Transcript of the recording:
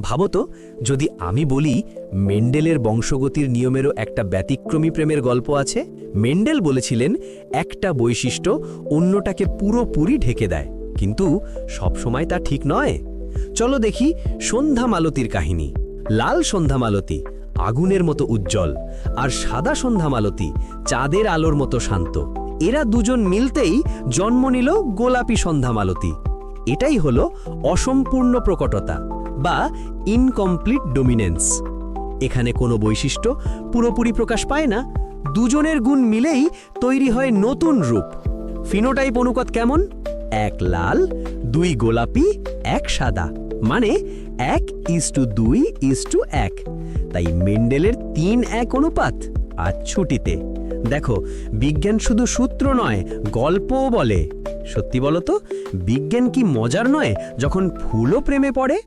ভাবো তো, যদি আমি বলি মেন্ডেলের বংশগতির নিয়মেরও একটা ব্যতিক্রমী প্রেমের গল্প আছে, মেন্ডেল বলেছিলেন, একটা বৈশিষ্ট্য অন্যটাকে পুরোপুরি ঢেকে দেয়, কিন্তু সবসময় তা ঠিক নয়। চলো দেখি সন্ধ্যা মালতীর কাহিনী। লাল সন্ধ্যা মালতী আগুনের মতো উজ্জ্বল, আর সাদা সন্ধ্যা মালতী চাঁদের আলোর মতো শান্ত। এরা দুজন মিলতেই জন্ম নিল গোলাপী সন্ধ্যা মালতী এটাই হলো অসম্পূর্ণ প্রকটতা। বা ইনকমপ্লিট ডোমিনেন্স এখানে কোনো বৈশিষ্ট্য পুরোপুরি প্রকাশ পায় না, দুজনের গুণ মিলেই তৈরি হয় নতুন রূপ। ফিনোটাইপ অনুপাত কেমন? এক লাল, দুই গোলাপি, এক সাদা। মানে এক ইস টু দুই ইস টু এক। তাই মেন্ডেলের তিন এক অনুপাত আর ছুটিতে। দেখো, বিজ্ঞান শুধু সূত্র নয়, গল্পও বলে। সত্যি বলো তো, বিজ্ঞান কি মজার নয়, যখন ফুলও প্রেমে পড়ে?